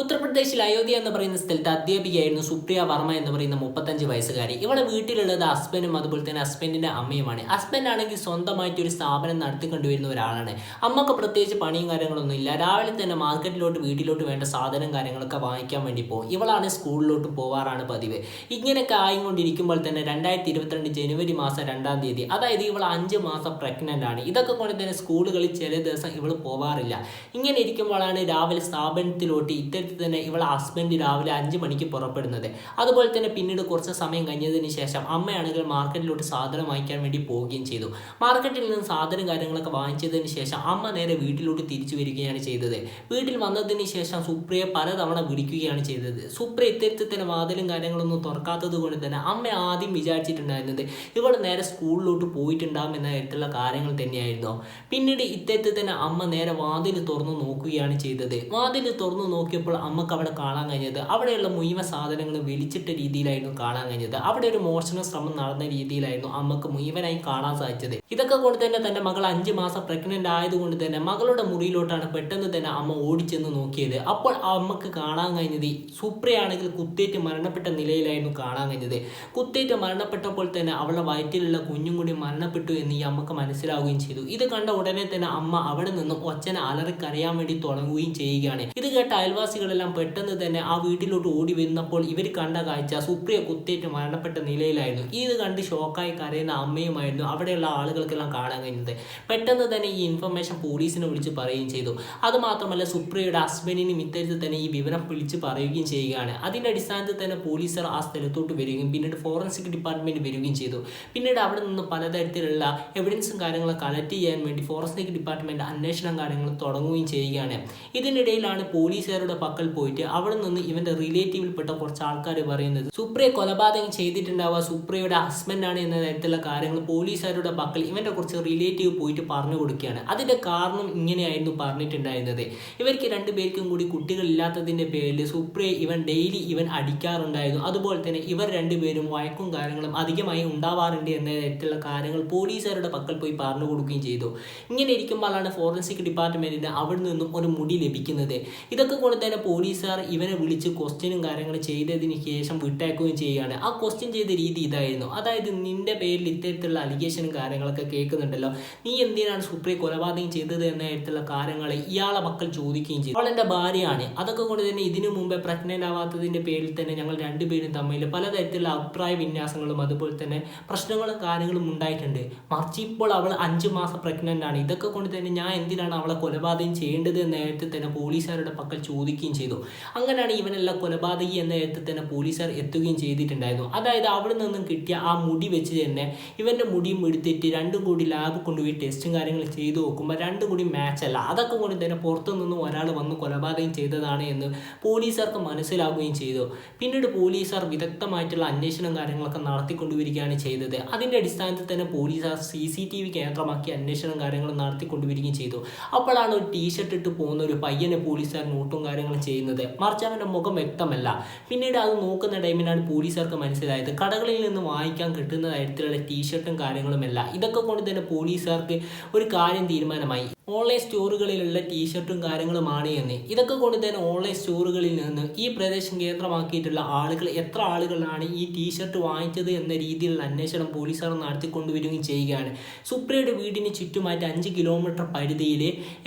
ഉത്തർപ്രദേശിൽ അയോധ്യ എന്ന് പറയുന്ന സ്ഥലത്ത് അധ്യാപികയായിരുന്നു സുപ്രിയ വർമ്മ എന്ന് പറയുന്ന മുപ്പത്തഞ്ച് വയസ്സുകാരി. ഇവളെ വീട്ടിലുള്ളത് ഹസ്ബൻഡും അതുപോലെ തന്നെ ഹസ്ബൻഡിന്റെ അമ്മയുമാണ്. ഹസ്ബൻഡ് ആണെങ്കിൽ സ്വന്തമായിട്ട് ഒരു സ്ഥാപനം നടത്തിക്കൊണ്ടുവരുന്ന ഒരാളാണ്. അമ്മയ്ക്ക് പ്രത്യേകിച്ച് പണിയും കാര്യങ്ങളൊന്നും ഇല്ല. രാവിലെ തന്നെ മാർക്കറ്റിലോട്ട് വീട്ടിലോട്ട് വേണ്ട സാധനം കാര്യങ്ങളൊക്കെ വാങ്ങിക്കാൻ വേണ്ടി പോകും. ഇവളാണ് സ്കൂളിലോട്ട് പോവാറാണ് പതിവ്. ഇങ്ങനെയൊക്കെ ആയിക്കൊണ്ടിരിക്കുമ്പോൾ തന്നെ രണ്ടായിരത്തി ഇരുപത്തിരണ്ട് ജനുവരി മാസം രണ്ടാം തീയതി അതായത് ഇവൾ അഞ്ച് മാസം പ്രഗ്നന്റ് ആണ്. ഇതൊക്കെ കൊണ്ട് തന്നെ സ്കൂളുകളിൽ ചില ദിവസം ഇവൾ പോവാറില്ല. ഇങ്ങനെ ഇരിക്കുമ്പോഴാണ് രാവിലെ സ്ഥാപനത്തിലോട്ട് ഇത്തരത്തിൽ തന്നെ ഇവളെ ഹസ്ബൻഡ് രാവിലെ അഞ്ച് മണിക്ക് പുറപ്പെടുന്നത്. അതുപോലെ തന്നെ പിന്നീട് കുറച്ച് സമയം കഴിഞ്ഞതിന് ശേഷം അമ്മയാണെങ്കിൽ മാർക്കറ്റിലോട്ട് സാധനം വാങ്ങിക്കാൻ വേണ്ടി പോവുകയും ചെയ്തു. മാർക്കറ്റിൽ നിന്ന് സാധനം കാര്യങ്ങളൊക്കെ വാങ്ങിച്ചതിന് ശേഷം അമ്മ നേരെ വീട്ടിലോട്ട് തിരിച്ചു വരികയാണ് ചെയ്തത്. വീട്ടിൽ വന്നതിന് ശേഷം സുപ്രിയെ പലതവണ വിളിക്കുകയാണ് ചെയ്തത്. സുപ്രിയ ഇത്തരത്തിൽ തന്നെ വാതിലും കാര്യങ്ങളൊന്നും തുറക്കാത്തത് കൊണ്ട് തന്നെ അമ്മ ആദ്യം വിചാരിച്ചിട്ടുണ്ടായിരുന്നത് ഇവൾ നേരെ സ്കൂളിലോട്ട് പോയിട്ടുണ്ടാകും എന്ന തരത്തിലുള്ള കാര്യങ്ങൾ തന്നെയായിരുന്നു. പിന്നീട് ഇത്തരത്തിൽ തന്നെ അമ്മ നേരെ വാതിൽ തുറന്നു നോക്കുകയാണ് ചെയ്തത്. വാതിൽ തുറന്നു നോക്കിയപ്പോൾ അമ്മയ്ക്ക് അവിടെ കാണാൻ കഴിഞ്ഞത് അവിടെയുള്ള മുഴുവൻ സാധനങ്ങൾ വിളിച്ചിട്ട രീതിയിലായിരുന്നു കാണാൻ കഴിഞ്ഞത്. അവിടെ ഒരു മോഷണ ശ്രമം നടന്ന രീതിയിലായിരുന്നു അമ്മയ്ക്ക് മുഴുവനായി കാണാൻ സാധിച്ചത്. ഇതൊക്കെ കൊണ്ട് തന്നെ തന്റെ മകൾ അഞ്ച് മാസം പ്രഗ്നന്റ് ആയതുകൊണ്ട് തന്നെ മകളുടെ മുറിയിലോട്ടാണ് പെട്ടെന്ന് തന്നെ അമ്മ ഓടിച്ചെന്ന് നോക്കിയത്. അപ്പോൾ ആ അമ്മയ്ക്ക് കാണാൻ കഴിഞ്ഞത് സൂപ്രയാണെങ്കിൽ കുത്തേറ്റ് മരണപ്പെട്ട നിലയിലായിരുന്നു കാണാൻ കഴിഞ്ഞത്. കുത്തേറ്റ് മരണപ്പെട്ടപ്പോൾ തന്നെ അവളുടെ വയറ്റിലുള്ള കുഞ്ഞും കൂടി മരണപ്പെട്ടു എന്ന് ഈ അമ്മയ്ക്ക് മനസ്സിലാവുകയും ചെയ്തു. ഇത് കണ്ട ഉടനെ തന്നെ അമ്മ അവിടെ നിന്നും ഒച്ചനെ കരയാൻ വേണ്ടി തുടങ്ങുകയും ചെയ്യുകയാണ്. ഇത് കേട്ട അയൽവാസികളെല്ലാം പെട്ടെന്ന് തന്നെ ആ വീട്ടിലോട്ട് ഓടി വരുന്നപ്പോൾ ഇവർ കണ്ട കാഴ്ച സുപ്രിയ കുത്തേറ്റ് മരണപ്പെട്ട നിലയിലായിരുന്നു. ഇത് കണ്ട് ഷോക്കായി കരയുന്ന അമ്മയുമായിരുന്നു അവിടെയുള്ള ആളുകൾക്കെല്ലാം കാണാൻ കഴിഞ്ഞത്. പെട്ടെന്ന് തന്നെ ഈ ഇൻഫർമേഷൻ പോലീസിനെ വിളിച്ച് പറയുകയും ചെയ്തു. അതുമാത്രമല്ല സുപ്രിയയുടെ ഹസ്ബൻഡിനും ഇത്തരത്തിൽ തന്നെ ഈ വിവരം വിളിച്ച് പറയുകയും ചെയ്യുകയാണ്. അതിന്റെ അടിസ്ഥാനത്തിൽ തന്നെ പോലീസർ ആ സ്ഥലത്തോട്ട് വരികയും പിന്നീട് ഫോറൻസിക് ഡിപ്പാർട്ട്മെന്റ് വരികയും ചെയ്തു. പിന്നീട് അവിടെ നിന്ന് പലതരത്തിലുള്ള എവിഡൻസും കാര്യങ്ങളും കളക്ട് ചെയ്യാൻ വേണ്ടി ഫോറൻസിക് ഡിപ്പാർട്ട്മെന്റ് അന്വേഷണം കാര്യങ്ങൾ തുടങ്ങുകയും ചെയ്യുകയാണ്. ഇതിനിടയിലാണ് പോലീസുകാരുടെ പക്കൽ പോയിട്ട് അവിടെ നിന്ന് ഇവന്റെ റിലേറ്റീവിൽപ്പെട്ട കുറച്ച് ആൾക്കാർ പറയുന്നത് സുപ്രിയെ കൊലപാതകം ചെയ്തിട്ടുണ്ടാവുക സുപ്രിയയുടെ ഹസ്ബൻഡ് ആണ് എന്ന തരത്തിലുള്ള കാര്യങ്ങൾ പോലീസുകാരുടെ പക്കൽ ഇവന്റെ കുറച്ച് റിലേറ്റീവ് പോയിട്ട് പറഞ്ഞു കൊടുക്കുകയാണ്. അതിന്റെ കാരണം ഇങ്ങനെയായിരുന്നു പറഞ്ഞിട്ടുണ്ടായിരുന്നത്. ഇവർക്ക് രണ്ടുപേർക്കും കൂടി കുട്ടികളില്ലാത്തതിന്റെ പേരിൽ സുപ്രിയെ ഇവൻ ഡെയിലി ഇവൻ അടിക്കാറുണ്ടായിരുന്നു. അതുപോലെ തന്നെ ഇവർ രണ്ടുപേരും വഴക്കും കാര്യങ്ങളും അധികമായി ഉണ്ടാവാറുണ്ട് എന്ന തരത്തിലുള്ള കാര്യങ്ങൾ പോലീസുകാരുടെ പക്കൽ പോയി പറഞ്ഞു കൊടുക്കുകയും ചെയ്തു. ഇങ്ങനെ ഇരിക്കുമ്പോഴാണ് ഫോറൻസിക് ഡിപ്പാർട്ട്മെന്റിന് അവിടെ നിന്നും ഒരു മുടി ലഭിക്കുന്നത്. ഇതൊക്കെ കൊണ്ട് തന്നെ പോലീസുകാർ ഇവനെ വിളിച്ച് ക്വസ്റ്റ്യനും കാര്യങ്ങളും ചെയ്തതിന് ശേഷം വിട്ടയക്കുകയും ചെയ്യുകയാണ്. ആ ക്വസ്റ്റ്യൻ ചെയ്ത രീതി ഇതായിരുന്നു. അതായത് നിന്റെ പേരിൽ ഇത്തരത്തിലുള്ള അലിഗേഷനും കാര്യങ്ങളൊക്കെ കേൾക്കുന്നുണ്ടല്ലോ. നീ എന്തിനാണ് സുപ്രിയ കൊലപാതകം ചെയ്തത് എന്ന തരത്തിലുള്ള കാര്യങ്ങൾ ഇയാളെ മക്കൾ ചോദിക്കുകയും ചെയ്തു. അവൾ ഭാര്യയാണ്. അതൊക്കെ കൊണ്ട് തന്നെ ഇതിനു മുമ്പേ പ്രഗ്നന്റ് ആവാത്തതിന്റെ പേരിൽ തന്നെ ഞങ്ങൾ രണ്ടുപേരും തമ്മിൽ പലതരത്തിലുള്ള അഭിപ്രായ വിന്യാസങ്ങളും അതുപോലെ തന്നെ പ്രശ്നങ്ങളും കാര്യങ്ങളും ഉണ്ടായിട്ടുണ്ട്. മറിച്ച് ഇപ്പോൾ അവൾ അഞ്ച് മാസം പ്രഗ്നന്റ് ആണ്. ഇതൊക്കെ കൊണ്ട് തന്നെ ഞാൻ എന്തിനാണ് അവളെ കൊലപാതകം ചെയ്യേണ്ടത് നേരത്തെ തന്നെ പോലീസുകാരുടെ പക്കൽ ചോദിക്കുകയും ചെയ്തു. അങ്ങനെയാണ് ഇവനെല്ലാം കൊലപാതകി എന്ന നേരത്തെ തന്നെ പോലീസുകാർ എത്തുകയും ചെയ്തിട്ടുണ്ടായിരുന്നു. അതായത് അവിടെ നിന്നും കിട്ടിയ ആ മുടി വെച്ച് തന്നെ ഇവന്റെ മുടിയും എടുത്തിട്ട് രണ്ടും കൂടി ലാബ് കൊണ്ടുപോയി ടെസ്റ്റും കാര്യങ്ങളും ചെയ്ത് നോക്കുമ്പോൾ രണ്ടും കൂടി മാച്ച് അല്ല. അതൊക്കെ കൊണ്ട് തന്നെ പുറത്തു നിന്നും ഒരാൾ വന്ന് കൊലപാതകം ചെയ്തതാണ് എന്ന് പോലീസുകാർക്ക് മനസ്സിലാവുകയും ചെയ്തു. പിന്നീട് പോലീസുകാർ വിദഗ്ധമായിട്ടുള്ള അന്വേഷണം കാര്യങ്ങളൊക്കെ നടത്തിക്കൊണ്ടുവരികയാണ് ചെയ്തത്. അതിന്റെ അടിസ്ഥാനത്തിൽ തന്നെ പോലീസുകാർ സി സി ടി വി കേന്ദ്രമാക്കി അന്വേഷണം കാര്യങ്ങൾ നടത്തിക്കൊണ്ടുവരികയും ചെയ്തു. അപ്പോഴാണ് ഒരു ടീഷർട്ട് ഇട്ട് പോകുന്ന ഒരു പയ്യനെ പോലീസുകാർ നോട്ടും കാര്യങ്ങളും ചെയ്യുന്നത്. മറിച്ച് അവന്റെ മുഖം വ്യക്തമല്ല. പിന്നീട് അത് നോക്കുന്ന ടൈമിനാണ് പോലീസുകാർക്ക് മനസ്സിലായത്. കടകളിൽ നിന്ന് വാങ്ങിക്കാൻ കിട്ടുന്ന തരത്തിലുള്ള ടീഷർട്ടും കാര്യങ്ങളുമല്ല. ഇതൊക്കെ കൊണ്ട് തന്നെ പോലീസുകാർക്ക് ഒരു കാര്യം തീരുമാനമായി. ഓൺലൈൻ സ്റ്റോറുകളിലുള്ള ടീഷർട്ടും കാര്യങ്ങളുമാണ് എന്ന് ഇതൊക്കെ കൊണ്ട് തന്നെ ഓൺലൈൻ സ്റ്റോറുകളിൽ നിന്ന് ഈ പ്രദേശം കേന്ദ്രമാക്കിയിട്ടുള്ള ആളുകൾ എത്ര ആളുകളാണ് ഈ ടീഷർട്ട് വാങ്ങിച്ചത് എന്ന രീതിയിലുള്ള അന്വേഷണം പോലീസുകാർ നടത്തിക്കൊണ്ടുവരികയും ചെയ്യുകയാണ്. സുപ്രിയയുടെ വീടിന് ചുറ്റുമായിട്ട് അഞ്ച് കിലോമീറ്റർ പരിധിയിൽ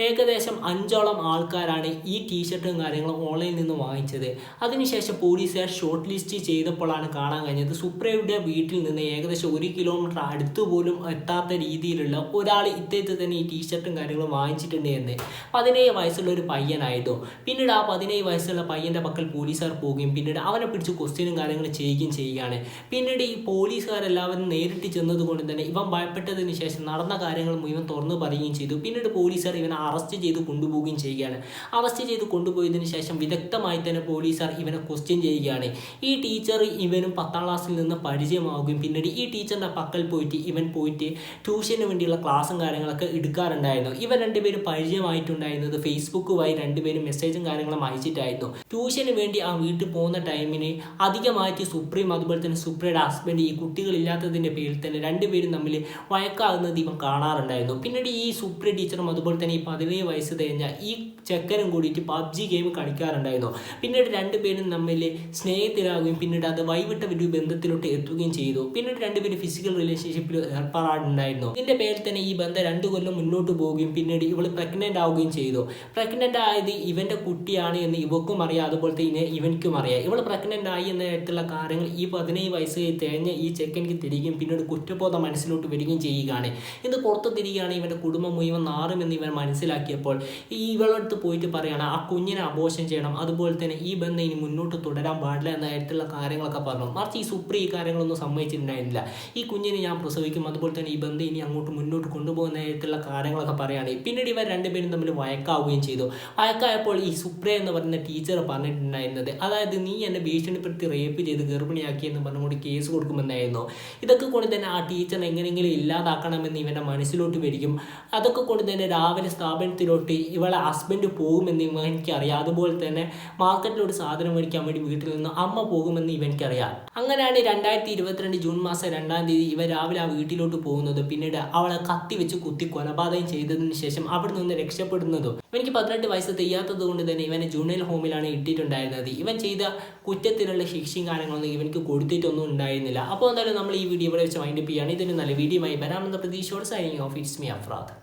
ഏകദേശം അഞ്ചോളം ആൾക്കാരാണ് ഈ ടീഷർട്ടും കാര്യങ്ങളും ഓൺലൈനിൽ നിന്ന് വാങ്ങിച്ചത്. അതിനുശേഷം പോലീസുകാർ ഷോർട്ട് ലിസ്റ്റ് ചെയ്തപ്പോഴാണ് കാണാൻ കഴിഞ്ഞത് സുപ്രിയയുടെ വീട്ടിൽ നിന്ന് ഏകദേശം ഒരു കിലോമീറ്റർ അടുത്ത് പോലും എത്താത്ത രീതിയിലുള്ള ഒരാൾ ഇത്തരത്തിൽ തന്നെ ഈ ടീഷർട്ടും കാര്യങ്ങളും വാങ്ങിച്ചിട്ടുണ്ട് എന്ന്. പതിനേഴ് വയസ്സുള്ള ഒരു പയ്യനായതോ പിന്നീട് ആ പതിനേഴ് വയസ്സുള്ള പയ്യന്റെ പക്കൽ പോലീസുകാർ പോവുകയും പിന്നീട് അവനെ പിടിച്ച് ക്വസ്റ്റ്യനും കാര്യങ്ങളും ചെയ്യുകയും ചെയ്യുകയാണ്. പിന്നീട് ഈ പോലീസുകാരെല്ലാവരും നേരിട്ട് ചെന്നതുകൊണ്ട് തന്നെ ഇവൻ ഭയപ്പെട്ടതിന് ശേഷം നടന്ന കാര്യങ്ങൾ മുഴുവൻ തുറന്നു പറയുകയും ചെയ്തു. പിന്നീട് പോലീസുകാർ ഇവനെ അറസ്റ്റ് ചെയ്ത് കൊണ്ടുപോവുകയും ചെയ്യുകയാണ്. അറസ്റ്റ് ചെയ്ത് കൊണ്ടുപോയതിന് ശേഷം വിദഗ്ധമായി തന്നെ പോലീസുകാർ ഇവനെ ക്വസ്റ്റ്യൻ ചെയ്യുകയാണ്. ഈ ടീച്ചർ ഇവനും പത്താം ക്ലാസ്സിൽ നിന്ന് പരിചയമാവുകയും പിന്നീട് ഈ ടീച്ചറിന്റെ പക്കൽ പോയിട്ട് ഇവൻ പോയിട്ട് ട്യൂഷന് വേണ്ടിയുള്ള ക്ലാസ്സും കാര്യങ്ങളൊക്കെ എടുക്കാറുണ്ടായിരുന്നു. ഇവൻ രണ്ടുപേരും പരിചയമായിട്ടുണ്ടായിരുന്നത്. ഫേസ്ബുക്ക് വഴി രണ്ടുപേരും മെസ്സേജും കാര്യങ്ങളും അയച്ചിട്ടായിരുന്നു. ട്യൂഷന് വേണ്ടി ആ വീട്ടിൽ പോകുന്ന ടൈമിന് അധികമായിട്ട് സുപ്രീം അതുപോലെ തന്നെ സുപ്രയുടെ ഹസ്ബൻഡ് ഈ കുട്ടികളില്ലാത്തതിന്റെ പേരിൽ തന്നെ രണ്ടുപേരും തമ്മിൽ വഴക്കാകുന്നത് ഇവൻ കാണാറുണ്ടായിരുന്നു. പിന്നീട് ഈ സുപ്രീ ടീച്ചറും അതുപോലെ തന്നെ ഈ പതിനേഴ് വയസ്സ് കഴിഞ്ഞ ഈ ചെക്കനും കൂടിയിട്ട് പബ്ജി ഗെയിം കളിക്കാറുണ്ടായിരുന്നു. പിന്നീട് രണ്ടുപേരും തമ്മിൽ സ്നേഹത്തിലാവുകയും പിന്നീട് അത് വൈവിട്ട ഒരു ബന്ധത്തിലോട്ട് എത്തുകയും ചെയ്തു. പിന്നീട് രണ്ടുപേരും ഫിസിക്കൽ റിലേഷൻഷിപ്പിൽ ഏർപ്പെടാറുണ്ടായിരുന്നു ഇതിന്റെ പേരിൽ തന്നെ ഈ ബന്ധം രണ്ടു കൊല്ലം മുന്നോട്ട് പോവുകയും പിന്നീട് ഇവൾ പ്രഗ്നന്റ് ആവുകയും ചെയ്തു. പ്രഗ്നന്റ് ആയത് ഇവന്റെ കുട്ടിയാണ് എന്ന് ഇവക്കും അറിയാം. അതുപോലെ തന്നെ ഇവനിക്കും അറിയാം. ഇവൾ പ്രഗ്നന്റ് ആയി എന്ന തരത്തിലുള്ള കാര്യങ്ങൾ ഈ പതിനേഴ് വയസ്സ് തികഞ്ഞ ഈ ചെക്കനിക്ക് തിരികെയും പിന്നീട് കുറ്റബോധം മനസ്സിലോട്ട് വരികയും ചെയ്യുകയാണ്. ഇത് പുറത്ത് തിരികെയാണ് ഇവന്റെ കുടുംബം മുഴുവൻ നാറുമെന്ന് ഇവൻ മനസ്സിലാക്കിയപ്പോൾ ഈ ഇവളടുത്ത് പോയിട്ട് പറയുകയാണ് ആ കുഞ്ഞിനെ അപോഷം ചെയ്യണം. അതുപോലെ തന്നെ ഈ ബന്ധം ഇനി മുന്നോട്ട് തുടരാൻ പാടില്ല എന്ന തരത്തിലുള്ള കാര്യങ്ങളൊക്കെ പറഞ്ഞു. മറിച്ച് ഈ സുപ്രി ഈ കാര്യങ്ങളൊന്നും സമ്മതിച്ചിട്ടുണ്ടായിരുന്നില്ല. ഈ കുഞ്ഞിനെ ഞാൻ പ്രസവിക്കും. അതുപോലെ തന്നെ ഈ ബന്ധം ഇനി അങ്ങോട്ട് മുന്നോട്ട് കൊണ്ടുപോകുന്ന തരത്തിലുള്ള കാര്യങ്ങളൊക്കെ പറയുകയാണ് പിന്നീട് ഇവർ രണ്ടുപേരും തമ്മിൽ വഴക്കാവുകയും ചെയ്തു. വഴക്കായപ്പോൾ ഈ സുപ്ര എന്ന് പറയുന്ന ടീച്ചർ പറഞ്ഞിട്ടുണ്ടായിരുന്നത് അതായത് നീ എന്നെ ഭീഷണിപ്പെടുത്തി റേപ്പ് ചെയ്ത് ഗർഭിണിയാക്കി എന്ന് പറഞ്ഞുകൊണ്ട് കേസ് കൊടുക്കുമെന്നായിരുന്നു. ഇതൊക്കെ കൊണ്ട് തന്നെ ആ ടീച്ചർ എങ്ങനെയെങ്കിലും ഇല്ലാതാക്കണമെന്ന് ഇവന്റെ മനസ്സിലോട്ട് വരികയും അതൊക്കെ കൊണ്ട് തന്നെ രാവിലെ സ്ഥാപനത്തിലോട്ട് ഇവളെ ഹസ്ബൻഡ് പോകുമെന്ന് ഇവനിക്കറിയാം അതുപോലെ തന്നെ മാർക്കറ്റിലോട്ട് സാധനം മേടിക്കാൻ വേണ്ടി വീട്ടിൽ നിന്ന് അമ്മ പോകുമെന്ന് ഇവനിക്കറിയാം അങ്ങനെയാണ് രണ്ടായിരത്തി ഇരുപത്തിരണ്ട് ജൂൺ മാസം രണ്ടാം തീയതി ഇവ രാവിലെ ആ വീട്ടിലോട്ട് പോകുന്നത്. പിന്നീട് അവളെ കത്തി വെച്ച് കുത്തി കൊലപാതകം ചെയ്തതിന് ശേഷം അവിടെ നിന്ന് രക്ഷപ്പെടുന്നതും. ഇവനിക്ക് പതിനെട്ട് വയസ്സ് തെയ്യാത്തത് കൊണ്ട് തന്നെ ഇവനെ ജുണൽ ഹോമിലാണ് ഇട്ടിട്ടുണ്ടായിരുന്നത്. ഇവൻ ചെയ്ത കുറ്റത്തിലുള്ള ശിക്ഷയും കാര്യങ്ങളൊന്നും ഇവനിക്ക് കൊടുത്തിട്ടൊന്നും ഉണ്ടായിരുന്നില്ല. അപ്പോൾ എന്തായാലും നമ്മൾ ഈ വീഡിയോ ഇവിടെ വെച്ച് വൈൻഡപ്പ് ചെയ്യുകയാണ്. ഇതൊരു നല്ല വീഡിയോ ആയി വരാമെന്ന പ്രതീക്ഷയോട് signing off it's me Afrad